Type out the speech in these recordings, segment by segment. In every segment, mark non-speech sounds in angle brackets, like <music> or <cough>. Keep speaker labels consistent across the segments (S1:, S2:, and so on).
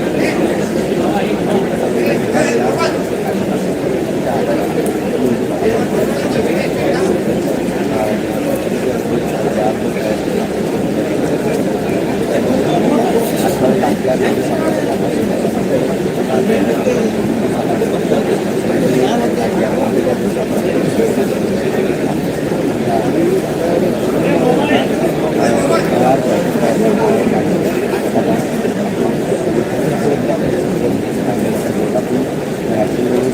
S1: आणि <laughs>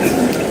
S1: Thank you.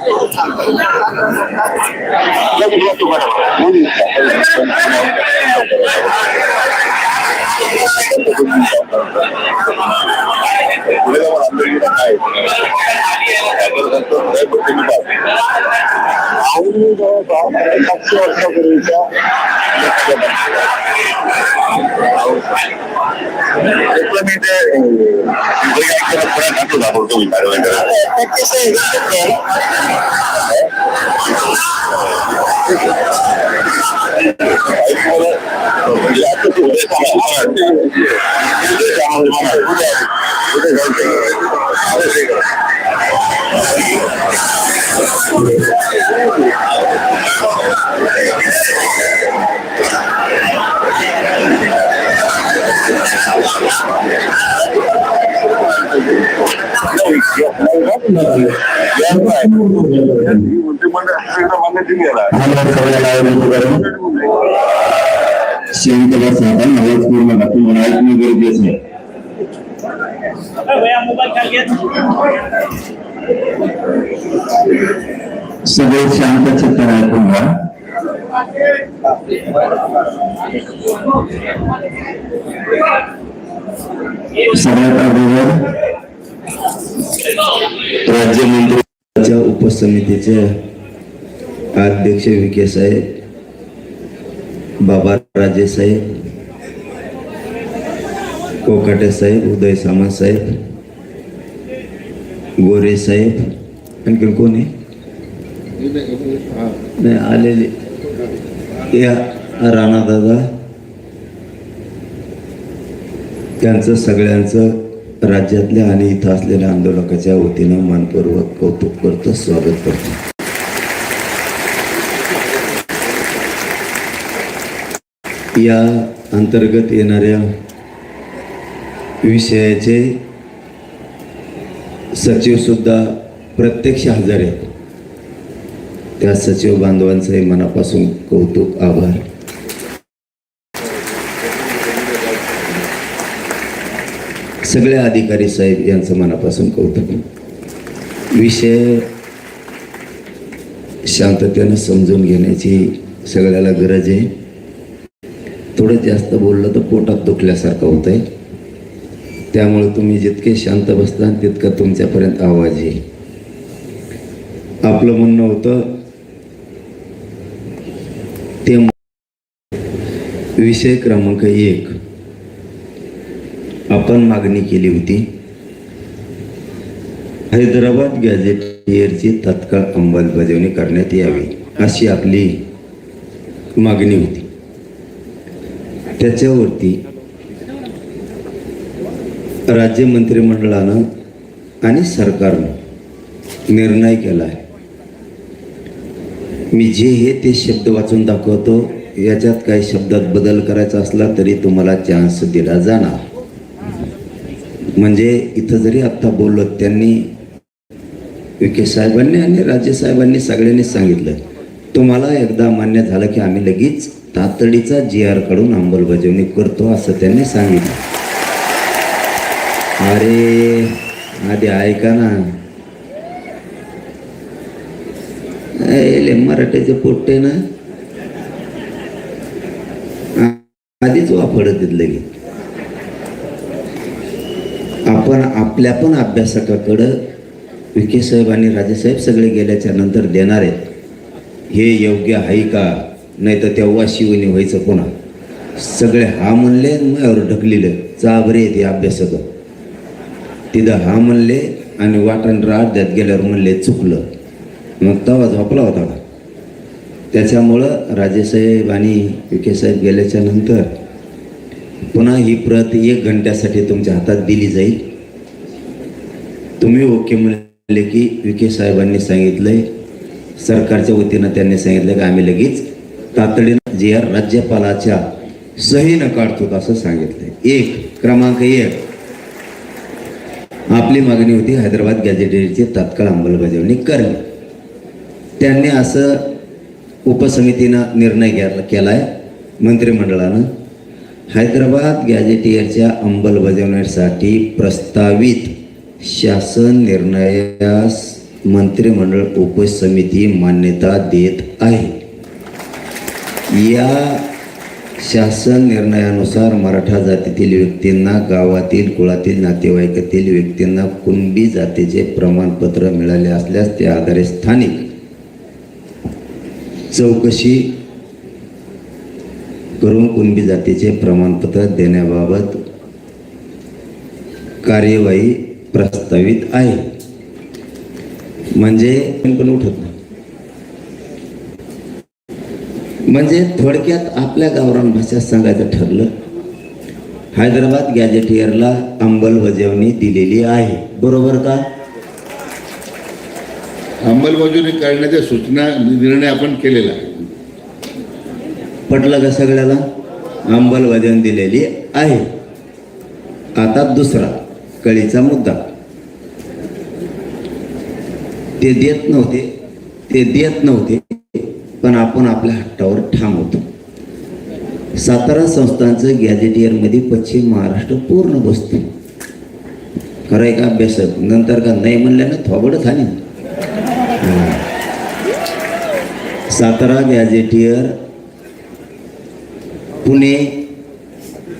S1: 何 <laughs>
S2: मी ते पुढे घातलं दाखवतो मी
S1: अतिशय
S2: म्हणजे आता ते उद्या सांगा. उद्या सांगा मला. उद्या- उद्या जाऊ दे. उद्या ते करा.
S3: शेतकऱ्या साधन आवाज पूर्ण दाखवून मला ऐकणं गरजेचं आहे
S4: मोबाईल
S3: सगळे शांत चित्त ऐकून घ्या सगळ्यात अगोदर राज्यमंत्र्यांच्या उपसमितीचे अध्यक्ष विखे साहेब बाबा राजे साहेब कोकाटे साहेब उदय सामंत साहेब गोरे साहेब आणखी कोण आहे? नाही आलेले. या राणा दादा त्यांचं सगळ्यांचं राज्यातल्या आणि इथं असलेल्या आंदोलकाच्या वतीनं मनपूर्वक कौतुक करतो स्वागत करतो. या अंतर्गत येणाऱ्या विषयाचे सचिव सुद्धा प्रत्यक्ष हजर आहेत. त्या सचिव बांधवांचंही मनापासून कौतुक आभार. सगळे अधिकारी साहेब यांचं मनापासून कौतुक. विषय शांततेनं समजून घेण्याची सगळ्याला गरज आहे. थोडं जास्त बोललं तर पोटात दुखल्यासारखं होतंय. त्यामुळे तुम्ही जितके शांत बसता तितका तुमच्यापर्यंत आवाज येईल. आपलं म्हणणं होतं ते विषय क्रमांक एक. आपण मागणी केली होती हैदराबाद गॅझेटियरची तत्काळ अंमलबजावणी करण्यात यावी अशी आपली मागणी होती. त्याच्यावरती राज्य मंत्रिमंडळानं आणि सरकारनं निर्णय केला आहे मी जे हे ते शब्द वाचून दाखवतो याच्यात काही शब्दात बदल करायचा असला तरी तुम्हाला चान्स दिला जाणार. म्हणजे इथं जरी आत्ता बोललो त्यांनी विखे साहेबांनी आणि राज्य साहेबांनी सगळ्यांनी सांगितलं. तुम्हाला एकदा मान्य झालं की आम्ही लगेच तातडीचा जी आर काढून अंमलबजावणी करतो असं त्यांनी सांगितलं. अरे आधी ऐका ना. मराठ्याचे पोट्टे ना. आधीच वापरत लगे आपण आपल्या पण अभ्यासकाकडं विखे साहेब आणि राजेसाहेब सगळे गेल्याच्यानंतर देणार आहेत. हे योग्य आहे का? नाही तर तेव्हा शिवणी व्हायचं पुन्हा. सगळे हा म्हणले मयावर माझ्यावर चाब रे ते अभ्यासक. तिथं हा म्हणले आणि वाटण अर्ध्यात गेल्यावर म्हणले चुकलं. मग तवा झोपला होता का? त्याच्यामुळं राजेसाहेब आणि विखे साहेब गेल्याच्यानंतर पुन्हा ही प्रत एक घंट्यासाठी तुमच्या हातात दिली जाईल. तुम्ही ओके म्हणले की विखे साहेबांनी सांगितलंय सरकारच्या वतीनं त्यांनी सांगितलं की आम्ही लगेच तातडीनं जे आर राज्यपालाच्या सहीनं काढतो असं सांगितलंय. एक क्रमांक एक. आपली मागणी होती हैदराबाद गॅजेटरीची तात्काळ अंमलबजावणी करणे. त्यांनी असं उपसमितीनं निर्णय घ्या केला आहे मंत्रिमंडळानं हैदराबाद गॅजेटियरच्या अंमलबजावणीसाठी प्रस्तावित शासन निर्णयास मंत्रिमंडळ उपसमिती मान्यता देत आहे. या शासन निर्णयानुसार मराठा जातीतील व्यक्तींना गावातील कुळातील नातेवाईकातील व्यक्तींना कुणबी जातीचे प्रमाणपत्र मिळाले असल्यास त्या आधारे स्थानिक चौकशी करून कुणबी जातीचे प्रमाणपत्र देण्याबाबत कार्यवाही प्रस्तावित आहे. म्हणजे पण उठत नाही. म्हणजे थोडक्यात आपल्या गावरान भाषेत सांगायचं ठरलं हैदराबाद गॅजेटियरला अंमलबजावणी दिलेली आहे. बरोबर का?
S5: अंमलबजावणी करण्याच्या सूचना निर्णय आपण केलेला आहे.
S3: पटलं का सगळ्याला? अंमलबजावणी दिलेली आहे. आता दुसरा कळीचा मुद्दा. ते देत नव्हते ते देत नव्हते. आपण आपल्या हट्टावर ठाम होतो. सातारा संस्थांचं गॅजेटियरमध्ये पश्चिम महाराष्ट्र पूर्ण बसतो. खरं आहे का अभ्यासक नंतर का नाही म्हणल्यानं थोबडच आणि सातारा गॅजेटियर पुणे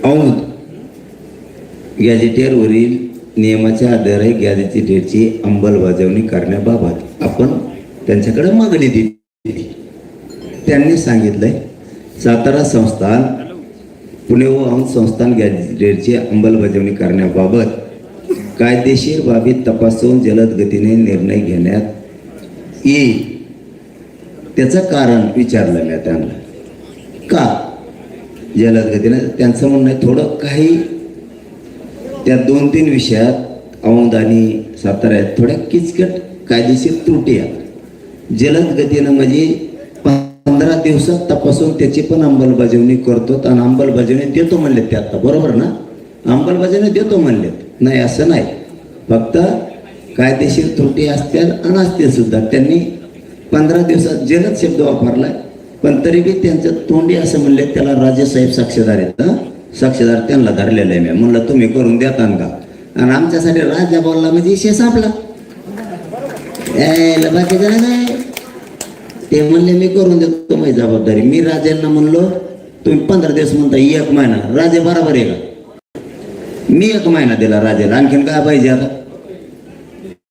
S3: औंध गॅझेटियरवरील नियमाच्या आधारे गॅझेटियरची अंमलबजावणी करण्याबाबत आपण त्यांच्याकडे मागणी दिली. त्यांनी सांगितलंय सातारा संस्थान पुणे व औंध संस्थान गॅजेटची अंमलबजावणी करण्याबाबत कायदेशीर बाबी तपासून जलद गतीने निर्णय घेण्यात येईल. त्याचं कारण विचारलं मी त्यांना. का? जलद गतीने त्यांचं म्हणणं आहे थोडं काही त्या दोन तीन विषयात औंध आणि साताऱ्यात थोड्या किचकट कायदेशीर त्रुटी आहेत. जलद गतीनं म्हणजे पंधरा दिवसात तपासून त्याची पण अंमलबजावणी करतो. आणि अंमलबजावणी देतो म्हणले ते आता. बरोबर ना? अंमलबजावणी देतो म्हणलेत नाही असं नाही. फक्त कायदेशीर त्रुटी असतील आणि असतील सुद्धा. त्यांनी पंधरा दिवसात जलद शब्द वापरलाय पण तरी बी त्यांचं तोंडी असं म्हणले त्याला राजेसाहेब साक्षीदार आहेत. साक्षीदार त्यांना धरलेलं आहे मी. म्हणलं तुम्ही करून देता का? आणि आमच्यासाठी राजा बोलला म्हणजे विषय आपला बाकी बाकीचं नाही ते म्हणले मी करून देतो माझी जबाबदारी. मी राजांना म्हणलो तुम्ही पंधरा दिवस म्हणता एक महिना. राजे बराबर आहे का? मी एक महिना दिला राजाला. आणखीन काय पाहिजे आता?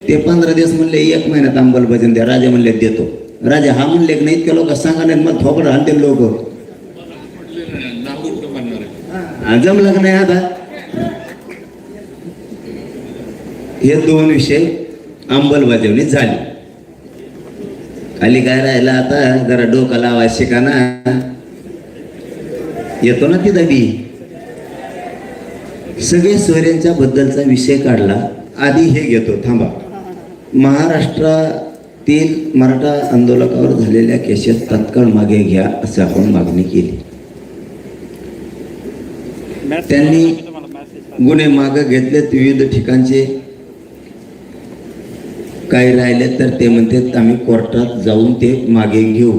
S3: ते पंधरा दिवस म्हणले एक महिन्यात अंमलबजावणी द्या. राजा म्हणले देतो. राजा हा म्हणले की नाही इतक्या लोक सांगा नाही मग थोपड आणते लोक. जमलं का नाही आता? हे दोन विषय अंमलबजावणी झाली. अली काय राहिला आता? जरा डोका लावा शिका ना येतो ना ती दबी सगळे सोयऱ्यांच्या बद्दलचा विषय काढला. आधी हे घेतो थांबा. महाराष्ट्रातील मराठा आंदोलकावर झालेल्या केसेस तत्काळ मागे घ्या असं आपण मागणी केली. त्यांनी गुन्हे मागे घेतलेत विविध ठिकाणचे. काही राहिले तर ते म्हणतात आम्ही कोर्टात जाऊन ते मागे घेऊ.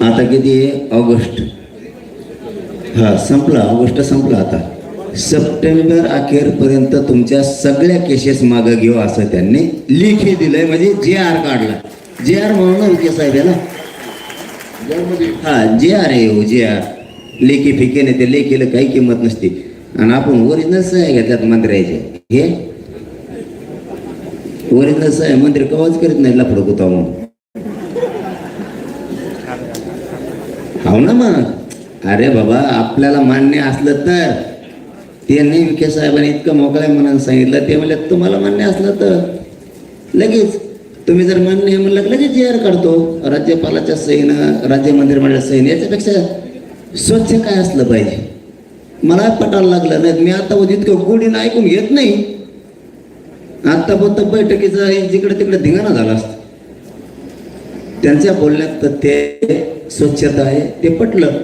S3: आता किती आहे? ऑगस्ट. हा संपला. ऑगस्ट संपला आता. सप्टेंबर अखेरपर्यंत तुमच्या सगळ्या केसेस मागं घेऊ असं त्यांनी लिखी दिलंय. म्हणजे जे आर काढला. जे आर म्हणून ना साहेब आहे ना? हा जे आर आहे हो जे आर लेखी फिके नाही ते लेखीला काही किंमत नसते. आणि आपण ओरिजिनल सह्या घेतल्यात मंत्र्याचे. हे ओरिजिनल सह्या मंदिर कवाच करीत नाही लफडं कुता मग हो ना मग. अरे बाबा आपल्याला मान्य असलं तर. त्यांनी विखे साहेबांनी इतकं मोकळ्या मनानं सांगितलं ते म्हणले तुम्हाला मान्य असलं तर. लगेच तुम्ही जर मान्य आहे म्हणलं लगेच जे आर काढतो. राज्यपालाच्या सहीनं राज्य मंत्रिमंडळाच्या सहीनं याच्यापेक्षा स्वच्छ काय असलं पाहिजे? मला पटायला लागलं नाही मी आता इतकं गोडीनं ऐकून घेत नाही. आता फक्त बैठकीचा जिकडे तिकडे धिंगाणा झाला असत. त्यांच्या बोलण्यात तर ते स्वच्छता आहे ते पटलं.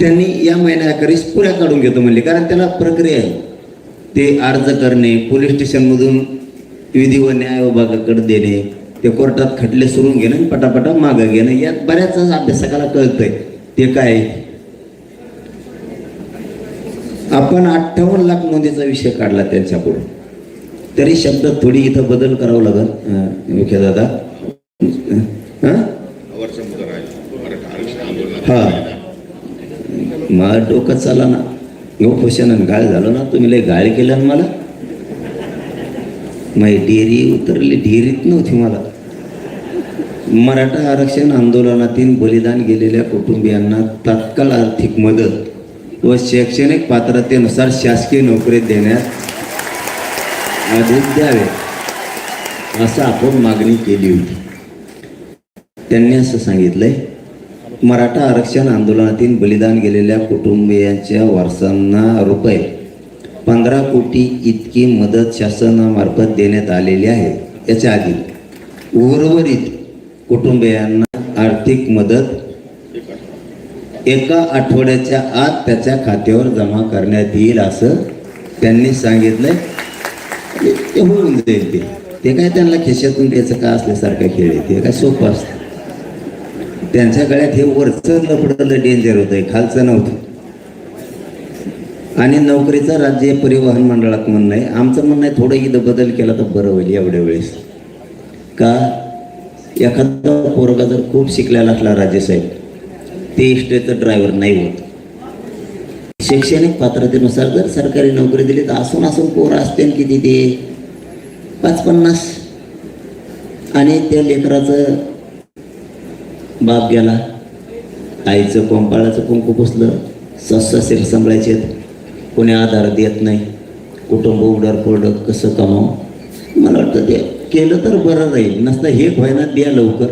S3: त्यांनी या महिन्याखेरीस पुऱ्या काढून घेतो म्हणले कारण त्याला प्रक्रिया आहे. ते अर्ज करणे पोलीस स्टेशनमधून विधी व न्याय विभागाकडे देणे ते कोर्टात खटले सुरून घेणं आणि पटापटा मागं घेणं यात बऱ्याच अभ्यासकाला कळतंय ते काय आपण अठ्ठावन्न लाख नोंदीचा विषय काढला त्यांच्याकडून. तरी शब्द थोडी इथं बदल करावं लागेल. अं, विखे दादा हा. मला डोकं चाला ना. गो खुशानं गाळ झालो ना. तुम्ही लय गाळ केलं ना मला. माझी डेरी उतरली. डेरीत नव्हती मला. मराठा आरक्षण आंदोलनातील बलिदान गेलेल्या कुटुंबियांना तात्काळ आर्थिक मदत व शैक्षणिक पात्रतेनुसार शासकीय नोकरी देण्यात आदेश द्यावे असं आपण मागणी केली होती. त्यांनी असं सांगितलंय मराठा आरक्षण आंदोलनातील बलिदान गेलेल्या कुटुंबियांच्या वारसांना रुपये पंधरा कोटी इतकी मदत शासनामार्फत देण्यात आलेली आहे याच्या आधी. उर्वरित कुटुंबियांना आर्थिक मदत एका आठवड्याच्या आत त्याच्या खात्यावर जमा करण्यात येईल असं त्यांनी सांगितलंय. ते होऊन जाईल ते. ते काय त्यांना खिशातून त्याचं का असल्यासारखं खेळ आहे ते काय सोपं असतं. त्यांच्या गळ्यात हे वरचं लपडलं डेंजर होतं खालचं नव्हतं. आणि नोकरीचं राज्य परिवहन मंडळात म्हणणं आहे आमचं म्हणणं आहे थोडं इथं बदल केला तर बरं होईल एवढ्या वेळेस. का? एखादा पोरगा जर खूप शिकलेला असला राजेसाहेब ते इष्टेचं ड्रायव्हर नाही होत. शैक्षणिक पात्रतेनुसार जर सरकारी नोकरी दिली तर असून असून पोरं असते किती ते? पाच पन्नास आणि त्या लेकराचं बाप गेला. आईचं कोंपाळाचं कुंकू पुसलं सस्सा सांभाळायचे कोणी आधार देत नाही. कुटुंब उडर कोरडं कसं कमावं? मला वाटतं ते केलं तर बरं राहील. नसतं हे व्हायना द्या लवकर.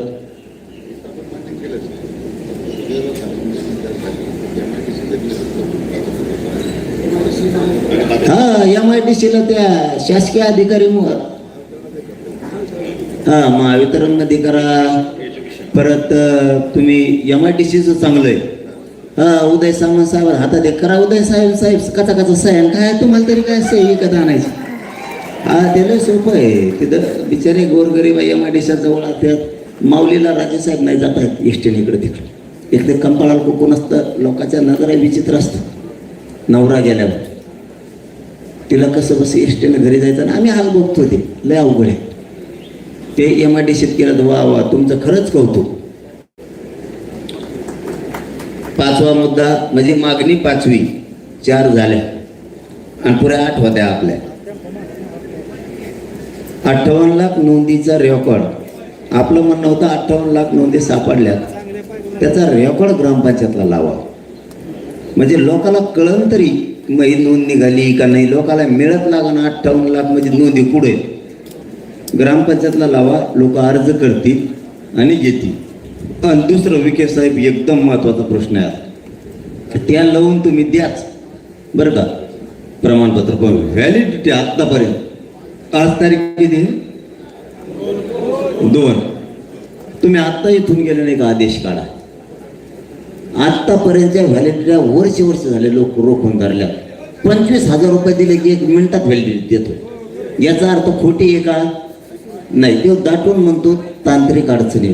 S3: हा एम आय डी सीला त्या शासकीय अधिकारी हा महावितरणमध्ये करा. परत तुम्ही एम आय डी सीचं चांगलं आहे. हा उदय सामंत साहेब हातात एक करा. उदय साहेब साहेब कचा कचा साहेब काय तुम्हाला तरी काय सही विकत आणायची? हा ते लय सोपं आहे. तिथं बिचारे गोरगरीब एम आय डी जवळ असतात माऊलीला राजेसाहेब नाही जात आहेत एसटीने इकडे तिकडे. एक ते कंपाळाला कोकून असतं लोकांच्या नजरा विचित्र असतं नवरा गेल्यावर. तिला कसं बस एसटीनं घरी जायचं आणि आम्ही हाल बघतो ते. लय अवघड आहे. ते एम आय डी सीत केलं वा वा तुमचं खरंच कौतुक. पाचवा मुद्दा म्हणजे मागणी पाचवी चार झाल्या. आणि पुऱ्या आठ होत्या आपल्या. अठ्ठावन्न लाख नोंदीचा रेकॉर्ड आपलं म्हणणं होतं अठ्ठावन्न लाख नोंदी सापडल्यात. त्याचा रेकॉर्ड ग्रामपंचायतला लावा. म्हणजे लोकाला कळन तरी मग ही नोंद निघाली का नाही लोकाला मिळत लागणं अठ्ठावन्न लाख म्हणजे नोंदी पुढे ग्रामपंचायतला लावा लोक अर्ज करतील आणि घेतील आणि दुसरं विखे साहेब एकदम महत्त्वाचा प्रश्न आहे त्या लावून तुम्ही द्याच. बरं का? प्रमाणपत्र पण व्हॅलिडिटी आत्तापर्यंत आज तारीख किती? दोन. तुम्ही आत्ता इथून गेले नाही का? आदेश काढा. आत्तापर्यंतच्या व्हॅलिडिटीला वर्ष वर्ष झाले लोक रोखून धरल्या पंचवीस हजार रुपये दिले की एक मिनिटात व्हॅलिडिटी देतो. याचा अर्थ खोटी आहे का? नाही तो दाटून म्हणतो तांत्रिक अडचणी.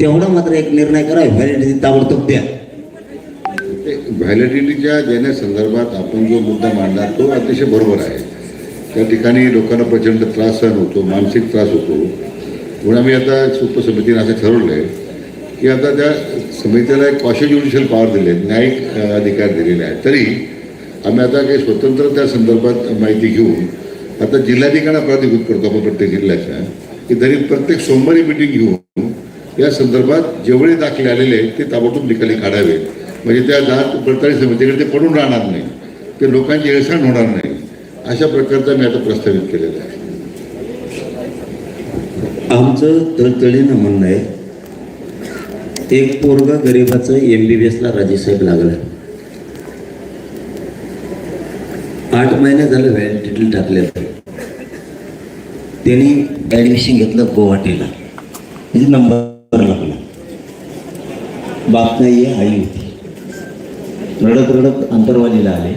S3: तेवढा मात्र एक निर्णय करा व्हॅलिडिटी ताबडतोब द्या.
S5: व्हॅलिडिटीच्या देण्यासंदर्भात आपण जो मुद्दा मांडला तो अतिशय बरोबर आहे. त्या ठिकाणी लोकांना प्रचंड त्रास सहन होतो मानसिक त्रास होतो. म्हणून आम्ही आता उपसमितीने असं ठरवलं आहे की आता त्या समितीला एक कॉशे ज्युडिशियल पॉवर दिले न्यायिक अधिकार दिलेले आहेत. तरी आम्ही आता काही स्वतंत्र त्या संदर्भात माहिती घेऊन आता जिल्हाधिकाऱ्यांना प्राधिकृत करतो आपण प्रत्येक जिल्ह्याच्या की तरी प्रत्येक सोमवारी मिटिंग घेऊन या संदर्भात जेवढे दाखले आलेले आहेत ते ताबडतोब निकाली काढावे. म्हणजे त्या जात पडताळी समितीकडे ते पडून राहणार नाही. ते लोकांची हेळसांड होणार नाही. अशा प्रकारचा मी आता प्रस्तावित केलेला आहे.
S3: आमचं तळतळीनं म्हणणं आहे एक पोरगा गरिबाचं एम बी बी एसला राजेसाहेब लागलं. आठ महिने झालं व्हॅलिडिटी टाकलेलं. त्यांनी ॲडमिशन घेतलं गुवाहाटीला. म्हणजे नंबर लागला. बाप नाही आहे आई होती. रडत रडत अंतरवालीला आले.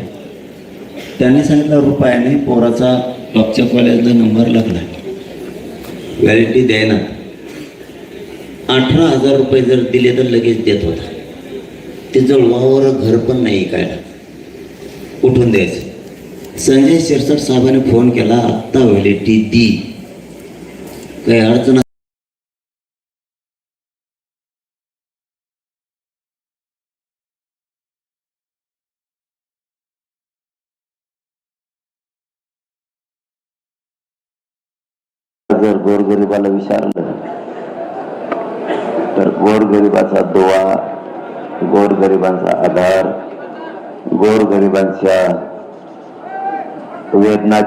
S3: त्यांनी सांगितलं रुपयाने पोराचा मागच्या कॉलेजला नंबर लागला. व्हॅलिटी द्यायना अठरा हजार रुपये जर दिले तर लगेच देत होता. ते जवळ वावर घर पण नाही काय उठून द्यायचं. संजय शिरसाट साहेबांनी फोन केला आत्ता व्हॅलिटी दी. अडचण जर गोरगरिबाला विचारलं तर गोरगरिबाचा दुवा गोरगरिबांचा आधार गोरगरिबांच्या वेदना